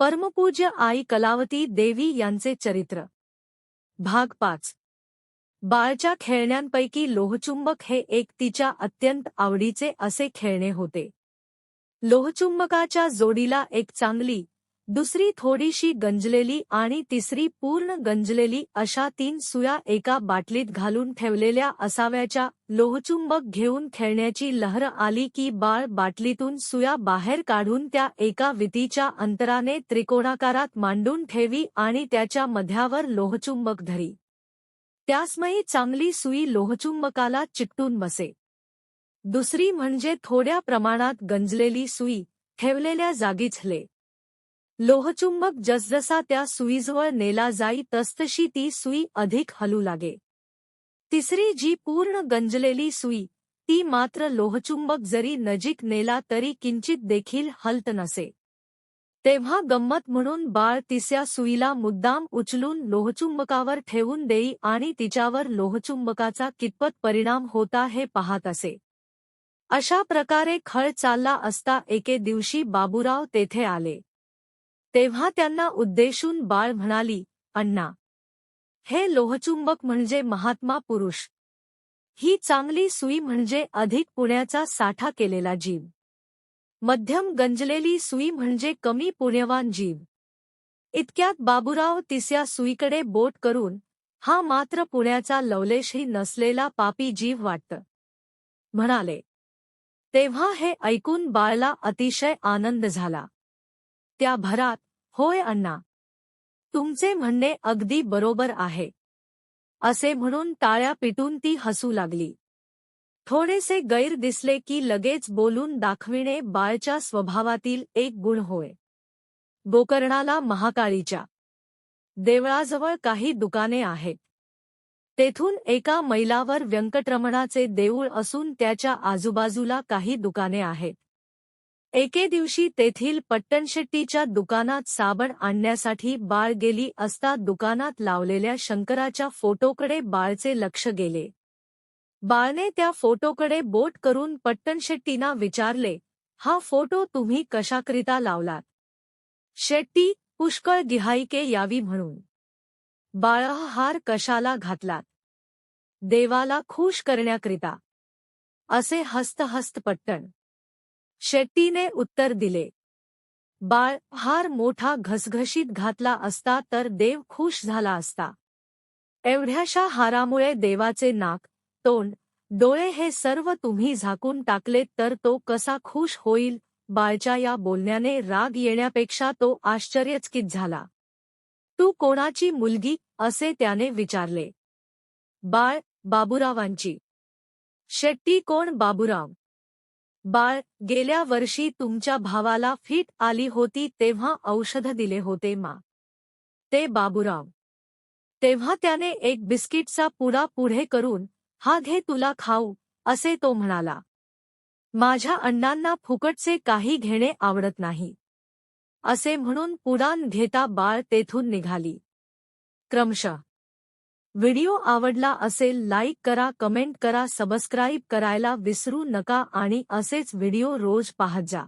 परमपूज्य आई कलावती देवी यांचे चरित्र. भाग पाच. बाळच्या खेळण्यांपैकी लोहचुंबक हे एक तिच्या अत्यंत आवडीचे असे खेळणे होते. लोहचुंबकाच्या जोडीला एक चांगली दुसरी थोडीशी गंजलेली आणि तिसरी पूर्ण गंजलेली अशा तीन सुया एका बाटलीत घालून ठेवलेल्या असाव्याच्या लोहचुंबक घेऊन खेळण्याची लहर आली की बाळ बाटलीतून सुया बाहेर काढून त्या एका वितीच्या अंतराने त्रिकोणाकारात मांडून ठेवी आणि त्याच्या मध्यावर लोहचुंबक धरी. त्यासमयी चांगली सुई लोहचुंबकाला चिकटून बसे. दुसरी म्हणजे थोड्या प्रमाणात गंजलेली सुई ठेवलेल्या जागीच हले लोहचुंबक जसजसा त्या सुईजवळ नेला जाई तसतशी ती सुई अधिक हलू लागे. तिसरी जी पूर्ण गंजलेली सुई ती मात्र लोहचुंबक जरी नजीक नेला तरी किंचित देखील हलत नसे. तेव्हा गंमत म्हणून बाळ तिसऱ्या सुईला मुद्दाम उचलून लोहचुंबकावर ठेवून देई आणि तिच्यावर लोहचुंबकाचा कितपत परिणाम होता हे पाहत असे. अशा प्रकारे खळ चालला असता एके दिवशी बाबूराव तेथे आले. तेव्हा त्यांना उद्देशून बाळ म्हणाली अण्णा हे लोहचुंबक म्हणजे महात्मा पुरुष. ही चांगली सुई म्हणजे अधिक पुण्याचा साठा केलेला जीव. मध्यम गंजलेली सुई म्हणजे कमी पुण्यवान जीव. इतक्यात बाबुराव तिसऱ्या सुईकडे बोट करून हा मात्र पुण्याचा लवलेशही नसलेला पापी जीव वाटत. म्हणाले. तेव्हा हे ऐकून बाळला अतिशय आनंद झाला. त्या भरात होय अण्णा. तुमचे म्हणणे अगदी बरोबर आहे. असे म्हणून टाळ्या पिटून ती हसू लागली. थोडेसे गैर दिसले की लगेच बोलून दाखविणे बाळच्या स्वभावातील एक गुण होय. गोकर्णाला महाकाळीच्या. देवळाजवळ काही दुकाने आहेत. तेथून एका मैलावर व्यंकटरमणाचे देऊळ असून त्याच्या आजूबाजूला काही दुकाने आहेत. एके दिवशी तेथील पट्टणशेट्टीच्या दुकानात साबण आणण्यासाठी बाळ गेली असता दुकानात लावलेल्या शंकराच्या फोटोकडे बाळचे लक्ष गेले. बाळने त्या फोटोकडे बोट करून पट्टणशेट्टीना विचारले हा फोटो तुम्ही कशाकरिता लावलात? शेट्टी पुष्कळ गिहाईके यावी म्हणून. बाळ हार कशाला घातलात? देवाला खुश करण्याकरिता. असे हस्त हस्त पट्टण शेट्टीने उत्तर दिले. बाळ हार मोठा घसघशीत घातला असता तर देव खुश झाला असता. एवढ्याशा हारामुळे देवाचे नाक तोंड डोळे हे सर्व तुम्ही झाकून टाकले तर तो कसा खुश होईल? बाळच्या या बोलण्याने राग येण्यापेक्षा तो आश्चर्यचकित झाला. तू कोणाची मुलगी? असे त्याने विचारले. बाळ बाबुरावांची. शेट्टी कोण बाबुराव? बाळ गेल्या वर्षी तुमच्या भावाला फिट आली होती तेव्हा औषध दिले होते मा. ते बाबूराव. तेव्हा त्याने एक बिस्किटचा पुडा पुढे करून हा घे तुला खाऊ असे तो म्हणाला. माझ्या अण्णांना फुकटचे काही घेणे आवडत नाही असे म्हणून पुडान घेता बाळ तेथून निघाली. क्रमशः व्हिडिओ आवडला असेल लाईक करा कमेंट करा सबस्क्राईब करायला विसरू नका आणि असेच व्हिडिओ रोज पाहत जा.